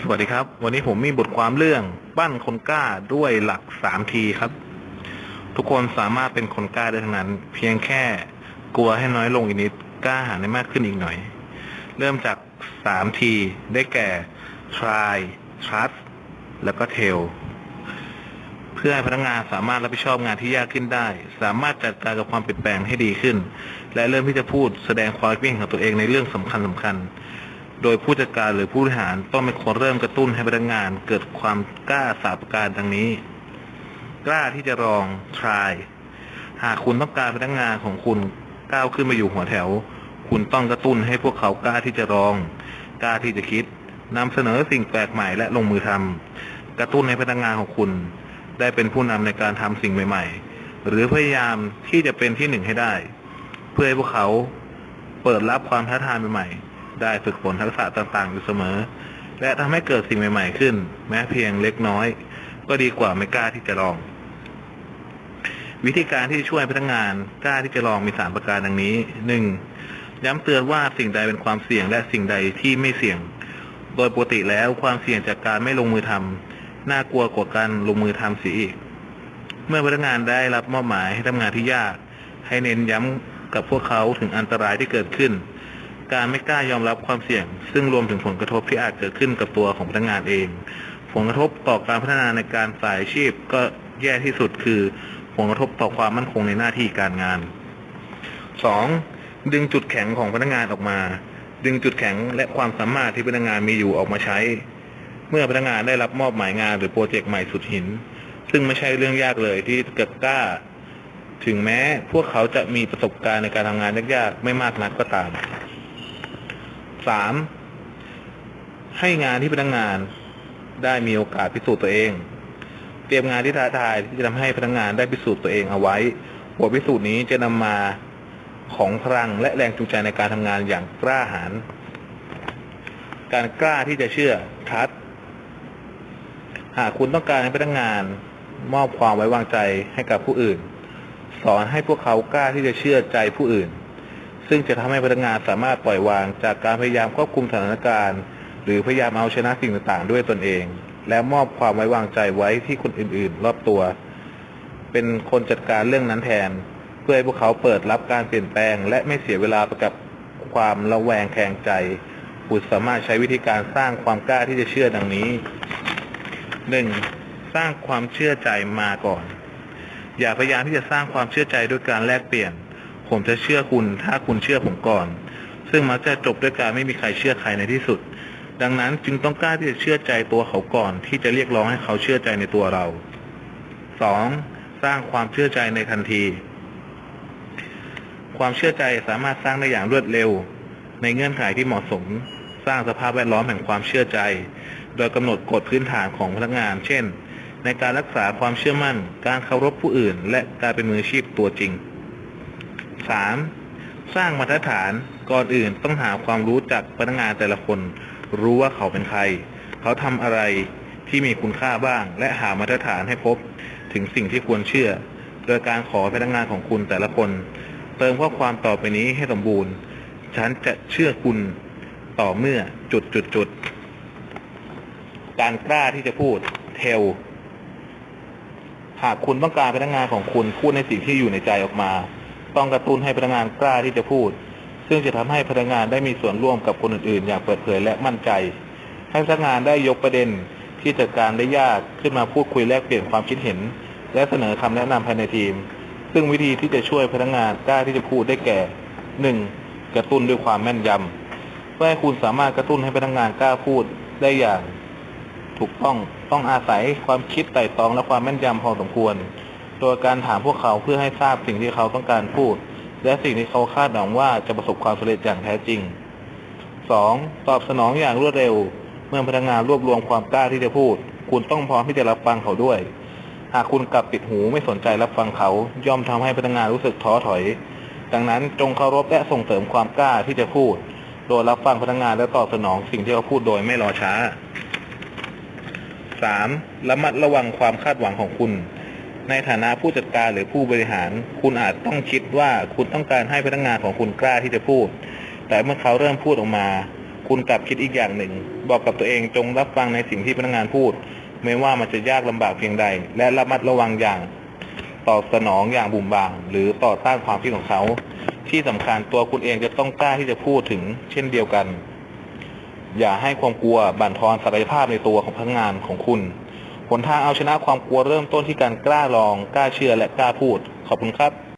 สวัสดีครับ วันนี้ผมมีบทความเรื่องปั้นคนกล้าด้วยหลักสามทีครับ ทุกคนสามารถเป็นคนกล้าได้ทั้งนั้น เพียงแค่กลัวให้น้อยลงอีกนิดกล้าหาญได้มากขึ้นอีกหน่อย เริ่มจากสามทีได้แก่ try trust แล้วก็ tell เพื่อให้พนักงานสามารถรับผิดชอบงานที่ยากขึ้นได้ สามารถจัดการกับความเปลี่ยนแปลงให้ดีขึ้น และเริ่มที่จะพูดแสดงความคิดเห็นของตัวเองในเรื่องสำคัญสำคัญ โดยผู้จัดการหรือผู้บริหารต้องเป็นคนเริ่มกระตุ้นให้พนักงาน เกิดความกล้าสาประการดังนี้ กล้าที่จะลอง try หากคุณต้องการพนักงานของคุณก้าวขึ้นมาอยู่หัวแถว คุณต้องกระตุ้นให้พวกเขากล้าที่จะลอง กล้าที่จะคิดนำเสนอสิ่งแปลกใหม่และลงมือทำกระตุ้นให้พนักงานของคุณ ได้เป็นผู้นำในการทำสิ่งใหม่ ๆ หรือพยายามที่จะเป็นที่หนึ่งให้ได้ เพื่อให้พวกเขาเปิดรับความท้าทายใหม่ๆ ได้ฝึกฝนทักษะต่างๆ อยู่เสมอ และทำให้เกิดสิ่งใหม่ ๆ ขึ้น แม้เพียงเล็กน้อย ก็ดีกว่าไม่กล้าที่จะลอง วิธีการที่ช่วยพนักงานกล้าที่จะลองมีสามประการดังนี้หนึ่งย้ำเตือนว่าสิ่งใดเป็นความเสี่ยงและสิ่งใดที่ไม่เสี่ยง โดยปกติแล้วความเสี่ยงจากการไม่ลงมือทำน่ากลัวกว่าการลงมือทำเสียอีก เมื่อพนักงานได้รับมอบหมายให้ทำงานที่ยาก ให้เน้นย้ำกับพวกเขาถึงอันตรายที่เกิดขึ้น การไม่กล้ายอมรับความเสี่ยง ซึ่งรวมถึงผลกระทบที่อาจเกิดขึ้นกับตัวของพนักงานเอง ผลกระทบต่อการพัฒนาในการสายอาชีพก็แย่ที่สุดคือ ผลกระทบต่อความมั่นคงในหน้าที่การงาน 2. ดึงจุดแข็งของพนักงานออกมา ดึงจุดแข็งและความสามารถที่พนักงานมีอยู่ออกมาใช้ เมื่อพนักงานได้รับมอบหมายงานหรือโปรเจกต์ใหม่สุดหิน ซึ่งไม่ใช่เรื่องยากเลยที่จะกล้าถึงแม้พวกเขาจะมีประสบการณ์ในการทำงานยากๆ ไม่มากนักก็ตาม 3. ให้งานที่พนักงานได้มีโอกาสพิสูจน์ตัวเอง เตรียมงานที่ท้าทายที่จะทำให้พนักงานได้พิสูจน์ตัวเองเอาไว้บทพิสูจน์นี้จะนำมาของพลังและแรงจูงใจในการทำงานอย่างกล้าหาญการกล้าที่จะเชื่อทัดหากคุณต้องการให้พนักงานมอบความไว้วางใจให้กับผู้อื่น สอนให้พวกเขากล้าที่จะเชื่อใจผู้อื่น ซึ่งจะทำให้พนักงานสามารถปล่อยวางจากการพยายามควบคุมสถานการณ์ หรือพยายามเอาชนะสิ่งต่างๆ ด้วยตนเอง และมอบความไว้วางใจไว้ที่คนอื่นๆ รอบตัว เป็นคนจัดการเรื่องนั้นแทน เพื่อให้พวกเขาเปิดรับการเปลี่ยนแปลง และไม่เสียเวลาไปกับความระแวงแคลงใจคุณสามารถใช้วิธีการสร้างความกล้าที่จะเชื่อดังนี้หนึ่งสร้างความเชื่อใจมาก่อน อย่าพยายามที่จะสร้างความเชื่อใจด้วยการแลกเปลี่ยน ผมจะเชื่อคุณถ้าคุณเชื่อผมก่อน ซึ่งมักจะจบด้วยการไม่มีใครเชื่อใครในที่สุด ดังนั้นจึงต้องกล้าที่จะเชื่อใจตัวเขาก่อน ที่จะเรียกร้องให้เขาเชื่อใจในตัวเราสองสร้างความเชื่อใจในทันที ความเชื่อใจสามารถสร้างได้อย่างรวดเร็ว ในเงื่อนไขที่เหมาะสม สร้างสภาพแวดล้อมแห่งความเชื่อใจ โดยกำหนดกฎพื้นฐานของพนักงาน เช่น ในการรักษาความเชื่อมั่น การเคารพผู้อื่น และการเป็นมืออาชีพตัวจริง 3. สร้างมาตรฐานก่อนอื่นต้องหาความรู้จากพนักงานแต่ละคน รู้ว่าเขาเป็นใคร เขาทำอะไรที่มีคุณค่าบ้าง และหามาตรฐานให้พบถึงสิ่งที่ควรเชื่อ โดยการขอพนักงานของคุณแต่ละคน เติมข้อความต่อไปนี้ให้สมบูรณ์ ฉันจะเชื่อคุณต่อเมื่อจุดจุดจุดการกล้าที่จะพูดเทลหากคุณต้องการพนักงานของคุณพูดในสิ่งที่อยู่ในใจออกมา ต้องกระตุ้นให้พนักงานกล้าที่จะพูด ซึ่งจะทำให้พนักงานได้มีส่วนร่วมกับคนอื่นๆ อย่างเปิดเผยและมั่นใจ ให้พนักงานได้ยกประเด็นที่จัดการได้ยากขึ้นมาพูดคุยแลกเปลี่ยนความคิดเห็น และเสนอคำแนะนำภายในทีม ซึ่งวิธีที่จะช่วยพนักงานกล้าที่จะพูดได้แก่หนึ่งกระตุ้นด้วยความแม่นยำเพื่อให้คุณสามารถกระตุ้นให้พนักงานกล้าพูดได้อย่าง ถูกต้องต้องอาศัยความคิดไต่ตองและความแม่นยำพอสมควร โดยการถามพวกเขาเพื่อให้ทราบสิ่งที่เขาต้องการพูด และสิ่งที่เขาคาดหวังว่าจะประสบความสำเร็จอย่างแท้จริง 2. ตอบสนองอย่างรวดเร็ว เมื่อพนักงานรวบรวมความกล้าที่จะพูด คุณต้องพร้อมที่จะรับฟังเขาด้วย หากคุณกลับปิดหูไม่สนใจรับฟังเขา ย่อมทำให้พนักงานรู้สึกท้อถอย ดังนั้นจงเคารพและส่งเสริมความกล้าที่จะพูด โดยรับฟังพนักงานและตอบสนองสิ่งที่เขาพูดโดยไม่รอช้า 3. ระมัดระวังความคาดหวังของคุณ ในฐานะผู้จัดการหรือผู้บริหาร คุณอาจต้องคิดว่าคุณต้องการให้พนักงานของคุณกล้าที่จะพูด แต่เมื่อเขาเริ่มพูดออกมา คุณกลับคิดอีกอย่างหนึ่ง บอกกับตัวเองจงรับฟังในสิ่งที่พนักงานพูด ไม่ว่ามันจะยากลำบากเพียงใด และระมัดระวังอย่างตอบสนองอย่างบุ่มบามหรือต่อต้านความคิดของเขา ที่สำคัญตัวคุณเองจะต้องกล้าที่จะพูดถึง เช่นเดียวกัน อย่าให้ความกลัวบั่นทอนศักยภาพในตัวของพนักงานของคุณ นทางเอาชนะความกลัวเริ่มต้นที่การกล้าลอง กล้าเชื่อและกล้าพูด ขอบคุณครับ